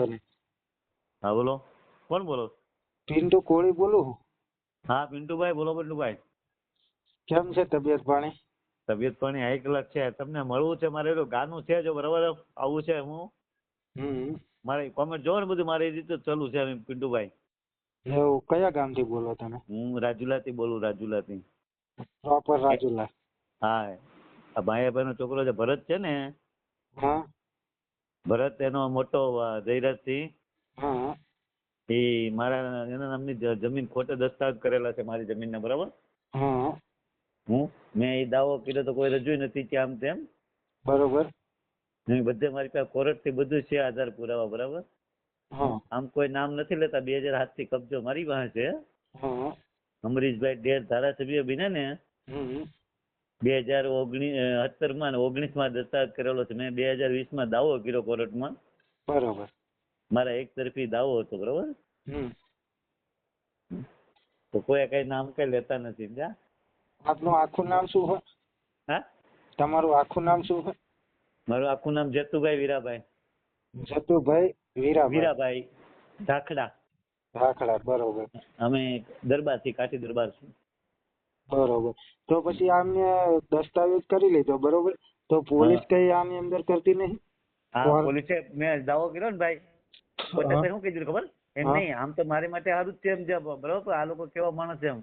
તને. હા બોલો. કોણ બોલો? પિન્ટુ કોળી બોલું હા? પિન્ટુભાઈ બોલો પિન્ટુભાઈ. કેમ છે તબિયત પાણી? તબિયત પાણી હાઈ ક્લાસ છે. તમને મળવું છે? મારે એટલું ગાનું છે જો બરાબર આવું છે હું. મારે કોમેન્ટ જોવો ને બધું. મારી રીતે ચાલુ છે પિન્ટુભાઈ. એવું? કયા ગામથી બોલો તમે? હું રાજુલાથી બોલું રાજુલાથી. પ્રોપર રાજુલા. હા આ ભાઈયાભાઈ નો છોકરો છે ભરત છે ને હા. ભરત એનો મોટો જયરાજ સિંહ. હા. એ મારા એના નામની જમીન ખોટે દસ્તાવેજ કરેલા છે મારી જમીનના બરાબર? હા. હું મેં એ દાવો કર્યો તો કોઈ રજૂ નથી કે આમ તેમ. બરોબર. નહીં બધે મારી પાસે કોર્ટથી બધું છે આધાર પુરાવા બરાબર? આમ કોઈ નામ નથી લેતા બે હજાર હાથથી કબજો મારી પાસે. છે અમરીશભાઈ ડેર ધારાસભ્ય બીને ને બે હજાર ઓગણીસ સત્તરમાં ઓગણીસમાં દસ્તાવેજ કરેલો છે. મેં બે હજાર વીસમાં દાવો કર્યો કોર્ટમાં. બરોબર. મારા એક તરફી દાવો હતો બરોબર? તો કોઈ કઈ નામ કઈ લેતા નથી જા. આપનું આખું નામ શું હોય? હા? તમારું આખું નામ શું હોય? મારું આખું નામ જતુભાઈ વીરાભાઈ. જતુભાઈ વીરાભાઈ. વીરાભાઈ ધાખડા. રાખડા બરોબર. અમે દરબારથી કાઠી દરબાર છું. બરોબર. તો પછી આમને દસ્તાવેજ કરી લીધો બરોબર? તો પોલીસ કઈ આની અંદર કરતી નહીં? હા? પોલીસે મેં દાવો કર્યો ને ભાઈ. પોતે. શું કીધું ખબર? એમ નહીં આમ તો મારી માટે સારું જ છે એમ છે બરોબર? આ લોકો કેવા માણસ છે એમ.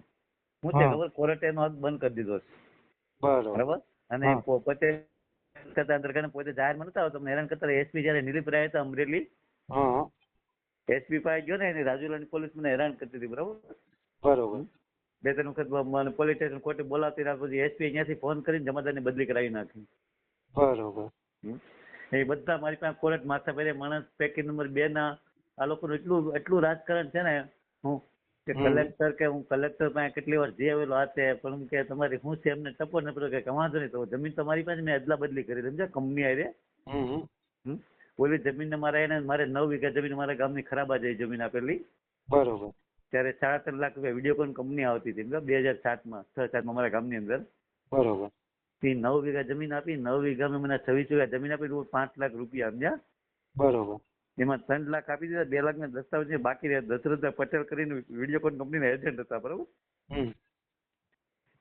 હું છે ખબર? કોર્ટે એનો હક બંધ કરી દીધો છે. બરોબર. અને પોતે કરતા અંદર કરીને પોતે જાહેરમાં નતા હોય તમને હેરાન કરતા એસપી જયારે નિલીપ રહ્યા હતા અમરેલી એસપી પાસે ગયો ને એની રાજુલાની પોલીસ મને હેરાન કરતી હતી બરોબર? બરોબર. બે ત્રણ વખત મને પોલીસ સ્ટેશન કોર્ટે બોલાવતી રાત પછી એસપી અહીંયાથી ફોન કરીને જમાદારની બદલી કરાવી નાખી. બરોબર. એ બધા મારી પાસે કોર્ટ માથા પહેરે માણસ પેકેજ નંબર બે ના આ લોકોનું એટલું એટલું રાજકારણ છે ને હું કે કલેક્ટર કે હું કલેક્ટર પાસે કેટલી વાર જઈ આવેલો આ તે પણ કે તમારી હું છે એમને ટપો ને પડ્યો કે વાંધો નહીં તો જમીન તમારી પાસે મેં અદલા બદલી કરી સમજ્યા? કંપની હમ. ઓલી જમીન ને મારે એને મારે નવ વીઘા જમીન મારા ગામની ખરાબ આ જઈ જમીન આપેલી. બરોબર. ત્યારે સાડા ત્રણ લાખ રૂપિયા વિડીયોકોન કંપની આવતી હતી બે હજાર સાતમાં છ સાતમાં અમારા ગામની અંદર. બરોબર. તે નવ વીઘા જમીન આપી નવ વીઘામાં મને છવ્વીસ વીઘા જમીન આપી પાંચ લાખ રૂપિયા સમજ્યા. બરોબર. એમાં ત્રણ લાખ આપી દીધા બે લાખ ના દસ્તાવેજ બાકી રહ્યા દશરથ પટેલ કરીને વિડીયોકોન કંપનીના એજન્ટ હતા બરોબર?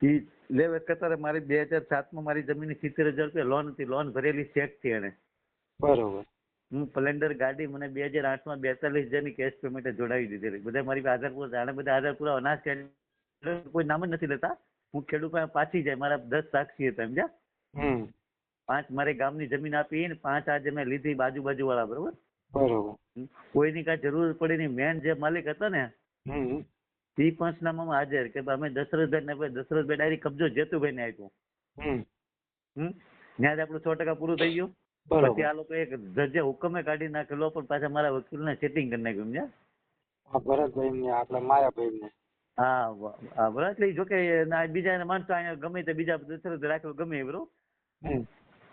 ઈ લે કરતા મારી બે હજાર સાતમાં મારી જમીનની સિત્તેર હજાર રૂપિયા લોન હતી લોન ભરેલી ચેકથી એને બરોબર. હું સ્પ્લેન્ડર ગાડી મને બે હજાર આઠમાં બેતાલીસ હજારની કેશ પેમેન્ટ જોડાવી દીધેલી. બધા મારી પાસે આધાર પુરા આને બધા આધાર પૂરા અનાજ કોઈ નામ જ નથી લેતા. હું ખેડૂત પાસે પાછી જાય. મારા દસ સાક્ષી હતા સમજ્યા? પાંચ મારે ગામની જમીન આપી ને પાંચ આજે મેં લીધી બાજુ બાજુ વાળા બરોબર. કોઈની કાંઈ જરૂર પડી નહીં. મેન જે માલિક હતા ને એ એ પંચનામામાં હાજર કે અમે દશરથભાઈ ને ભાઈ દશરથભાઈ ડાયરી કબજો જેતુભાઈ ને આપ્યો. હમ. ત્યાં આપણું સો ટકા પૂરું થઈ ગયું. પછી આ લોકો એક જજે હુકમે કાઢી નાખેલો પણ પાછા મારા વકીલને સેટિંગ કરી નાખ્યું સમજ્યા? આ ભરતભાઈ ને આપડા માયાભાઈ ને હા બરાબર એટલે જો કે બીજા માણસો અહીંયા ગમે તે બીજા દશરથ રાખેલો ગમે એ બરોબર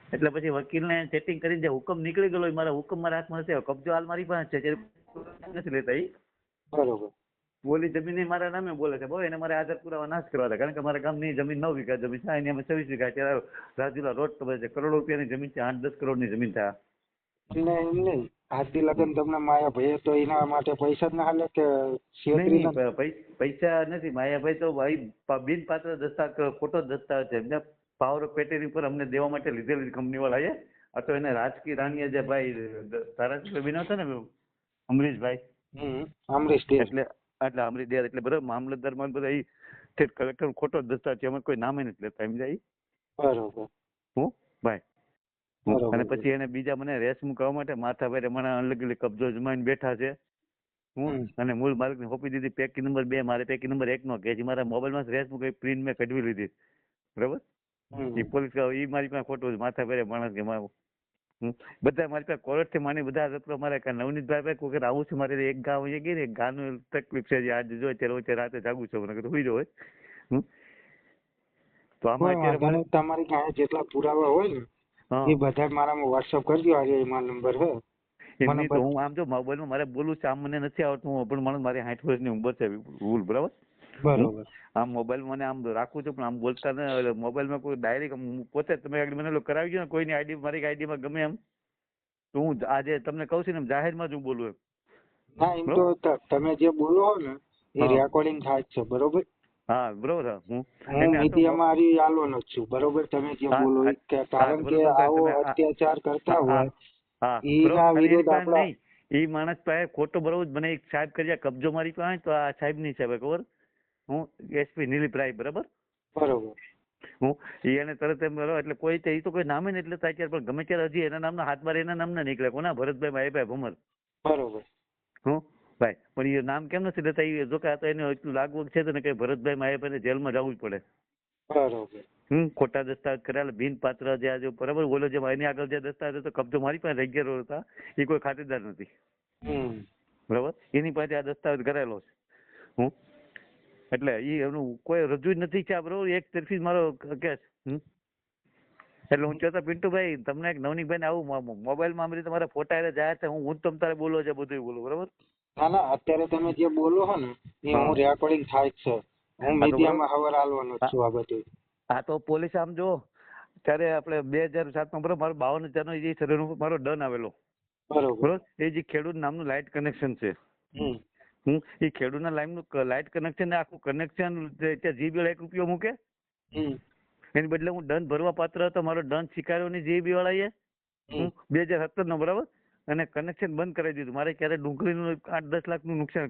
એટલે પછી વકીલને સેટિંગ કરીને જે હુકમ નીકળી ગયેલો એ મારા હુકમ મારા હાથમાં નથી કબજો હાલ મારી પાસે છે નથી લેતા બરોબર. બોલી જમીન મારા નામે બોલે છે. બહુ એને મારે આધાર પુરાવા નાશ કરવા હતા. કારણ કે મારા ગામની જમીન નવ વીઘા જમીન છે. એની અમે છવ્વીસ વીઘા અત્યારે રાજુલા રોડ ખબર છે કરોડો રૂપિયાની જમીન છે. આઠ દસ કરોડની જમીન થાય એમને એમ નહીં. આજથી લગન તમને માયાભાઈએ તો એના માટે પૈસા જ ના હાલે કે નથી. માયાભાઈ તો ભાઈ પ- બિનપાત્ર દસ્તાવેજ ખોટો દસ્તાવેજ છે. એમને પાવર ઓફ પેટેની પર અમને દેવા માટે લીધેલી કંપની વાળાએ આ તો એને રાજકીય રાણીએ જે ભાઈ ધારાસભ્ય બન્યા ને અમરીશભાઈ. અમરીશ એટલે એટલે અમરીશ દેર એટલે બરાબર મામલતદારમાં બધા સ્ટેટ કલેક્ટર ખોટો દસ્તાવેજ છે અમે કોઈ નામે નથી લેતા સમજાય બરોબર હું ભાઈ અને પછી એને બીજા મને રેસ મૂકવા માટે માથા ભાઈ મને અલગ કબજો જમાઈને બેઠા છે હું. અને મૂળ માલિકને સોંપી દીધી પેકી નંબર બે મારે પેકી નંબર એક નો કે જે મારા મોબાઈલમાં રેસ મૂકી પ્રિન્ટ મેં કઢવી લીધી બરાબર. એ પોલીસ એ મારી પાસે ખોટું છે. માથા ભાઈ માણસ કે. બધા મારી પાસે કોર્ટથી માની બધા રત્નો મારે કે નવનીતભાઈ ભાઈ કોઈ આવું છું મારે એક ગામ અહીંયા ગઈ ને એક ગાનું તકલીફ છે આજ જો અત્યારે વચ્ચે રાતે જાગું છું. મને કીધું હુઈ હોય તો આમાં અત્યારે મને. તમારી પાસે જેટલા પુરાવા હોય ને એ બધા મારામાં વોટ્સઅપ કરજો આજે મારો નંબર હે મને હું આમ જો મોબાઈલમાં મારે બોલું છે આમ મને નથી આવડતું. પણ માણસ મારી સાઠ વર્ષની ઉંમર છે ભૂલ બરાબર? બરોબર. આમ મોબાઈલ મને આમ રાખું છું પણ આમ બોલતા ને મોબાઈલમાં કોઈ ડાયરેક્ટ પોતે તમે આગળ મને કરાવી ને કોઈની આઈડી મારી આઈડીમાં ગમે એમ તો હું આજે તમને કહું છું ને જાહેર જાહેરમાં જ હું બોલું એમ. ના એમ તો તમે જે બોલો ને એ રેકોર્ડિંગ થાય છે બરોબર? હા બરોબર હું હું અમારી આ તો મીડિયામાં હારી આલવાનો જ છું બરોબર? તમે જે બોલો કે કારણ કે આવો અત્યાચાર કરતા હોય એની વિરુદ્ધ આપણા- નહીં માણસ પાસે ખોટો બરોબર મને એક સાહેબ કર્યા કબજો મારી પાસે તો આ સાહેબની સાહેબ ખબર? હું એસપી નીલીપરાય બરાબર? બરોબર. હું એને તરત એમ બરોબર એટલે કોઈ તે તો કોઈ નામે ને એટલે થાય પણ ગમે ત્યારે હજી એના નામના હાથ બાર એના નામના નીકળે. કોના? ભરતભાઈ ભાઈભાઈ ભમર. બરોબર. હું? ભાઈ પણ એ નામ કેમ નથી લેતા? એ જો કે આ તો એને એટલું લાગવું છે ને કે ભરતભાઈ માહીભાઈને જેલમાં જવું જ પડે. બરોબર. હમ ખોટા દસ્તાવેજ કરેલા બિન પાત્ર જે આજે બરાબર? બોલો જે એની આગળ જે દસ્તાવેજ હતો કબજો મારી પાસે રહી ગયેલો હતા એ કોઈ ખાતેદાર નથી. બરાબર? એની પાસે આ દસ્તાવેજ કરેલો છે. હું? એટલે એ એનું કોઈ રજૂ જ નથી આ બરોબર? એક તરફી જ મારો કેસ એટલે હું કહેતો પિન્ટુભાઈ તમને એક નવનીકભાઈ આવું મોબાઈલમાં આમ રીતે તમારા ફોટા એટલે જાય છે હું હું તમ તારે બોલો છે બધું બોલું બરાબર? ના ના અત્યારે તમે જે બોલો છો ને એ હા. રેકોર્ડિંગ થાય છે. હું તો મીડિયામાં હવર આલવાનો છું આ બધું હા તો પોલીસ આમ જો ત્યારે આપણે બે હજાર સાતમાં બરોબર મારો બાવન હજારનો જે સર્વેનો મારો ડન આવેલો. બરોબર. બરોબર? એ જે ખેડૂત નામનું લાઇટ કનેક્શન છે. હું એ ખેડૂતના લાઈનનું લાઇટ કનેક્શન આખું કનેક્શન ત્યાં જીબી એક રૂપિયો મૂકે. એની બદલે હું દંડ ભરવા પાત્ર હતો મારો દંડ સ્વીકાર્યો નહીં જીબી વાળાએ. બે હજાર સત્તર નો બરાબર? અને કનેક્શન બંધ કરાવી દીધું. મારે ક્યારે ડુંગળીનું આઠ દસ લાખનું નુકસાન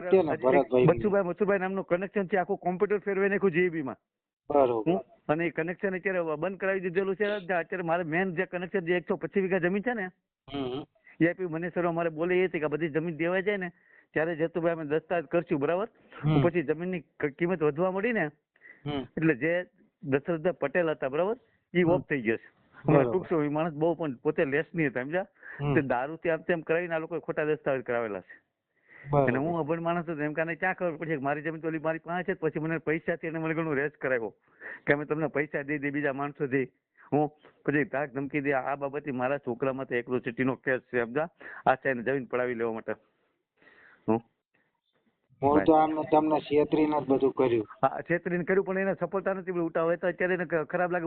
છે ને, ભરા- ભરતભાઈ. બચુભાઈ મચુભાઈ નામનું કનેક્શન છે આખું કોમ્પ્યુટર ફેરવાઈ નાખ્યું જીબી માં. બરોબર. હું? અને એ કનેક્શન અત્યારે બંધ કરાવી દીધેલું છે અત્યારે મારે મેન જે કનેક્શન જે એકસો પચીસ વીઘા જમીન છે ને હમ એ આપી મને સર અમારે બોલે એ છે કે બધી જમીન દેવાય જાય ને ત્યારે જતુભાઈ અમે દસ્તાવેજ કરશું બરાબર? પછી જમીનની કિંમત વધવા મળી ને એટલે જે દશરથભાઈ પટેલ હતા બરાબર? એ ઓફ થઈ ગયો છે. ટૂંક માણસ બહુ પણ પોતે લેસ નહીં હતા સમજ્યા? તે દારૂ આમ તેમ કરાવીને આ લોકો ખોટા દસ્તાવેજ કરાવેલા છે. અને હું અભણ માણસ હતો એમ કાને ક્યાં ખબર પડશે મારી જમીન તો મારી પાસે છે પછી મને પૈસાથી એને મને ઘણું રેસ કરાવ્યો. કે અમે તમને પૈસા દઈ દે બીજા માણસોથી. હું પછી ધાક ધમકી દે આ બાબતે મારા છોકરા માટે એકલો સિટીનો કેસ છે, સમજા? આ સાહેબ જમીન પડાવી લેવા માટે. હું હું તો આમ તમને છેતરીને જ બધું કર્યું. હા છેતરીને કર્યું પણ એને સફળતા નથી મળી. ઉઠાવે તો અત્યારે એને ખરાબ લાગે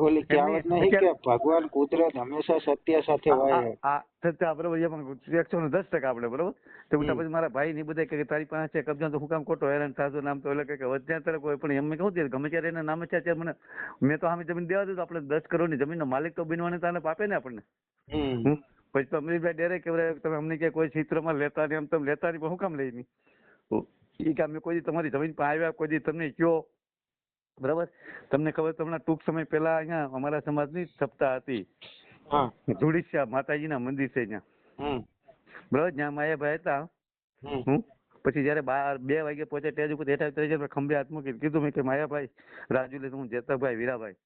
ઓલી કહેવત નહીં. કે ભગવાન કુદરત હંમેશા સત્ય સાથે હોય સત્ય બરોબર એ પણ એકસો ને દસ ટકા આપણે બરોબર? તો ઉઠા પછી મારા ભાઈ ની બધા કે તારી પાસે છે કબજા તો હું કામ ખોટો હેરાન સાધુ નામ તો એટલે કે વધ્યા ત્યારે કોઈ પણ એમ કહું ત્યારે ગમે ત્યારે એના નામે છે ત્યારે મને મેં તો સામે જમીન દેવા દઉં તો આપણે દસ કરોડની જમીનનો માલિક તો બનવાને તાને પાપે ને આપણને. પછી તો અમરીશભાઈ ડેરે કે તમે અમને કે કોઈ ચિત્રમાં લેતા નહીં આમ તમે લેતા નહીં પણ હું કામ લઈ નહીં? એ કે અમે કોઈ તમારી જમીન પર આવ્યા કોઈ દી તમને કયો બરાબર? તમને ખબર તમને ટૂંક સમય પહેલા અહીંયા અમારા સમાજની સપ્તાહ હતી. હા. ધુડીશ્યા માતાજીના મંદિર છે ત્યાં. બરાબર જ્યાં માયાભાઈ હતા. હું પછી જયારે બાર બે વાગે પહોંચે સ્ટેજ ઉપર ત્યારે જયારે ખંભે હાથ મૂકી કીધું મેં કે માયાભાઈ રાજુ લે હું જેતાભાઈ વીરાભાઈ.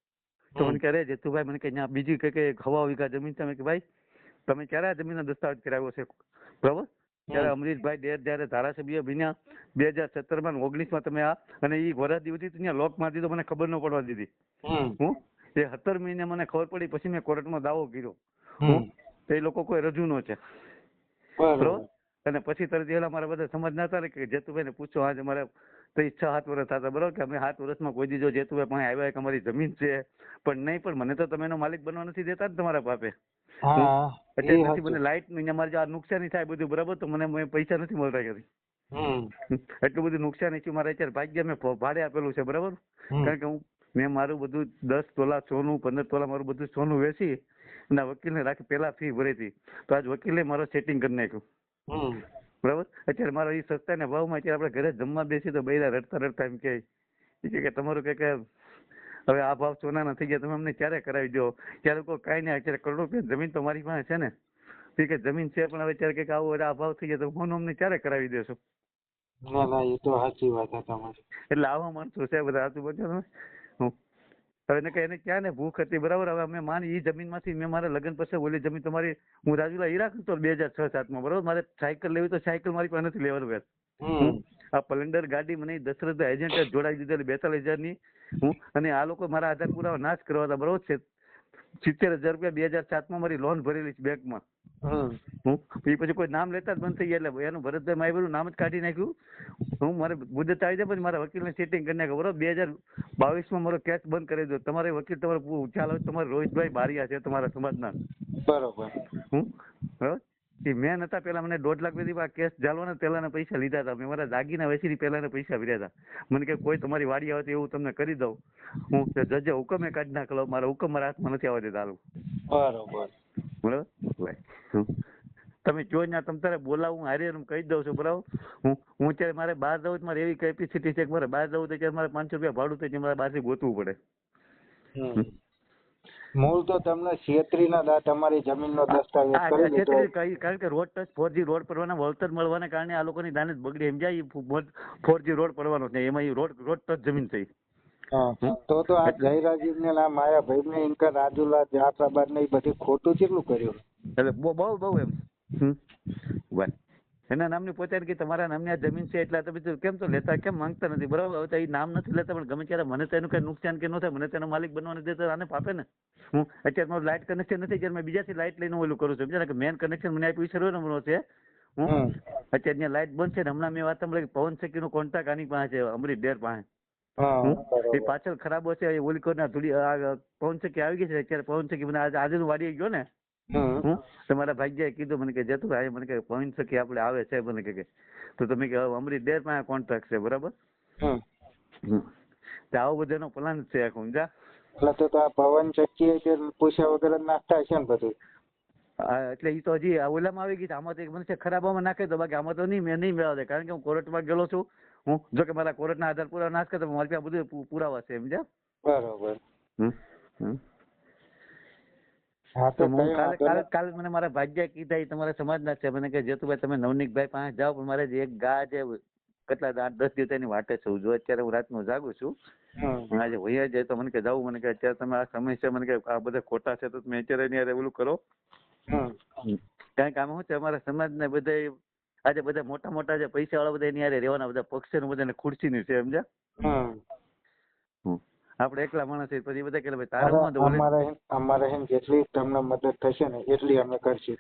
તો મને કહે જેતુભાઈ મને કે ત્યાં બીજી કઈ કઈ હવા વિઘા જમીન છે? મેં કે ભાઈ તમે ક્યારે આ જમીનનો દસ્તાવેજ કરાવ્યો છે? બરાબર? ત્યારે અમરીશભાઈ ડેર જયારે ધારાસભ્ય બન્યા બે હજાર સત્તરમાં ઓગણીસમાં તમે આ અને એ વરસ હતી ત્યાં લોક મારી દીધો મને ખબર ન પડવા દીધી. હું? એ સત્તર મહિને મને ખબર પડી પછી મેં કોર્ટમાં દાવો કર્યો. તો એ લોકો કોઈ રજૂ ન છે. બરોબર. અને પછી તરત એલા મારા બધા સમજના હતા કે જેતુભાઈ ને પૂછો આજે મારે તો છ સાત વર્ષ થતા બરોબર? કે અમે સાત વર્ષમાં કોઈ દીધો જેતુભાઈ પણ આવ્યા કે અમારી જમીન છે. પણ નહીં પણ મને તો તમે એનો માલિક બનવા નથી દેતા ને તમારા બાપે હા એટલે નથી. મને લાઈટની મારે આ નુકસાની થાય બધું બરાબર તો મને પૈસા નથી મળતા ક્યાંથી એટલું બધું નુકસાન છે મારે અત્યારે ભાગ્ય મેં ભાડે આપેલું છે બરાબર? કારણ કે હું મેં મારું બધું દસ તોલા સોનું પંદર તોલા મારું બધું સોનું વેચી અને વકીલ વકીલને રાખી પેલા ફી ભરી હતી. તો આજ વકીલે મારો સેટિંગ કરી નાખ્યું. બરાબર? અત્યારે મારો એ સસ્તાના ભાવમાં અત્યારે આપણે ઘરે જમવા બેસી તો બૈરા રડતા રડતા એમ કે તમારું કે હવે આ ભાવ સોના નથી ગયા તમે અમને ક્યારે કરાવી દો? ત્યારે કોઈ કાંઈ નહીં અત્યારે કરોડો રૂપિયા જમીન તો મારી પાસે છે ને. એ કે જમીન છે પણ હવે ત્યારે કે આવો આ ભાવ થઈ ગયા તો હું અમને ક્યારે કરાવી દેશો? ના ના એ તો સાચી વાત છે તમારી. એટલે આવા માણસો છે બધા આજુબાજુ તમે. હવે એને એને ક્યાં ને ભૂખ હતી? બરાબર હવે અમે માની એ જમીનમાંથી મેં મારા લગ્ન પછી ઓલી જમીન તમારી હું રાજુલા હીરા તો બે હજાર છ સાતમાં બરાબર? મારે સાયકલ લેવી તો સાયકલ મારી પાસે નથી લેવાનું વ્યાજ આ પ્લેન્ડર ગાડી મને દશરથ એજન્ટ જોડાઈ દીધેલી બેતાલીસ હજારની હું અને આ લોકો મારા આધાર પુરાવા નાશ કરવા હતા બરોબર છે? સિત્તેર હજાર રૂપિયા બે હજાર સાતમાં મારી લોન ભરેલી છે બેંકમાં. હમ હું એ પછી કોઈ નામ લેતા જ બંધ થઈ ગયા એટલે એનું ભરતભાઈ માયબરું નામ જ કાઢી નાખ્યું. હું મારે મુદત આવી જાય પછી મારા વકીલને સેટિંગ કરી નાખ્યું બરોબર? બે હજાર બાવીસમાં મારો કેસ બંધ કરી દો તમારે વકીલ તમારે ચાલો તમારે રોહિતભાઈ બારિયા છે તમારા સમાજના. બરોબર. હું બરોબર? મેં નતા પેલા મને દોઢ લાખ આ કેસ ચાલવાના પહેલાના પૈસા લીધા હતા. મેં મારા દાગીના વેચીને પહેલાના પૈસા ભર્યા હતા. મને કે કોઈ તમારી વાડી આવે તો એવું તમને કરી દઉં. હું જજે હુકમે કાઢી નાખલો મારા હુકમ મારા હાથમાં નથી આવવા દેતા બરોબર. બરોબર? તમે જો ને તમ તારે બોલાવું હારે એમ કહી દઉં છું બરાબર? હું હું અત્યારે મારે બહાર જવું તો મારે એવી કેપેસિટી છે કે મારે બહાર જવું તો મારે પાંચસો રૂપિયા ભાડું થાય મારે બહારથી ગોતવું પડે. મૂળ તો તમને છેતરીના દા તમારી જમીનનો દસ્તાવેજ આ કરી દીધો કારણ કે road touch four G road પડવાના વળતર મળવાના કારણે આ લોકોની દાનત બગડી. સમજાય ફોર જી રોડ પડવાનો છે એમાં ઈ રોડ રોડ ટચ જમીન થઈ તો તો આ જયરાજીવ ને આ માયાભાઈ ને ઇનકા રાજુલા જાફરાબાદ ને એ બધી ખોટું કેટલું કર્યું? એટલે બહુ બહુ બહુ એમ. હમ. એના નામની પોતાને કે તમારા નામની આ જમીન છે એટલે તમે કેમ તો લેતા કેમ માંગતા નથી? બરાબર હવે તો એ નામ નથી લેતા પણ ગમે ત્યારે મને તો એનું કઈ નુકસાન કે ન થાય મને તેનો માલિક બનવાનું દેતા આને પાપે ને. હું અત્યારે મારું લાઇટ કનેક્શન નથી જ્યારે મેં બીજાથી લાઇટ લઈને ઓલું કરું છું. સમજ્યા કે મેન કનેક્શન મને આપ્યું સર્વે નંબરનો છે. હું અત્યારે ત્યાં લાઇટ બંધ છે ને હમણાં મેં વાત સાંભળી પવન શેકીનો કોન્ટ્રાક્ટ આની પાસે છે અમરી ડેર પાસે. એ પાછળ ખરાબ હશે એ ઓલી કોઈ ધૂળી પવન શેકી આવી ગઈ છે અત્યારે પવન શેકી મને આજે આજે વાડી ગયો ને તમારા ભાગ્યાએ કીધું મને કે જતું ભાઈ મને કે પવન શેકી આપણે આવે છે? મને કે કે. તો તમે કે અમરી ડેર પાસે કોન્ટ્રાક્ટ છે બરાબર? હમ. તો આવો બધાનો પ્લાન છે આખું સમજા એટલે તો તો આ પવન ચક્કી કે પૂછ્યા વગર જ નાખતા છે ને બધું? એટલે એ તો હજી આ ઓલામાં આવી ગઈ આમાં તો એક મને છે ખરાબામાં નાખે તો બાકી આમાં તો નહીં મેં નહીં મેળવે કારણ કે હું કોર્ટમાં ગયેલો છું. હું જો કે મારા કોર્ટના આધાર પુરાવા નાશ કરતો મારી પાસે બધું પુરાવા છે સમજ્યા? બરાબર. હમ હમ. હા તો તો હું કાલે કાલે કાલે મને મારા ભાગ્યા કીધા એ તમારા સમાજના છે. મને કે જેતુભાઈ તમે નવનીકભાઈ પાસે જાઓ પણ મારે જે એક ગા છે કેટલા આઠ દસ દિવસ એની વાટે છું. જો અત્યારે હું રાતનું જાગું છું આજે વૈયા જાય તો મને કે જાવું મને કે અત્યારે તમે આ સમય છે. મને કે આ બધા ખોટા છે તો તમે અત્યારે એની ઓલું કરો. કારણ કે આમાં શું છે અમારા સમાજને બધા આજે બધા મોટા મોટા જે પૈસા વાળા બધા એની હારે રહેવાના બધા પક્ષ ને બધાને ખુરશીની છે સમજ્યા. આપણે એકલા માણસ છીએ પછી બધા કે ભાઈ તારા અમારે અમારે હેન- જેટલી તમને મદદ થશે ને એટલી અમે કરશું.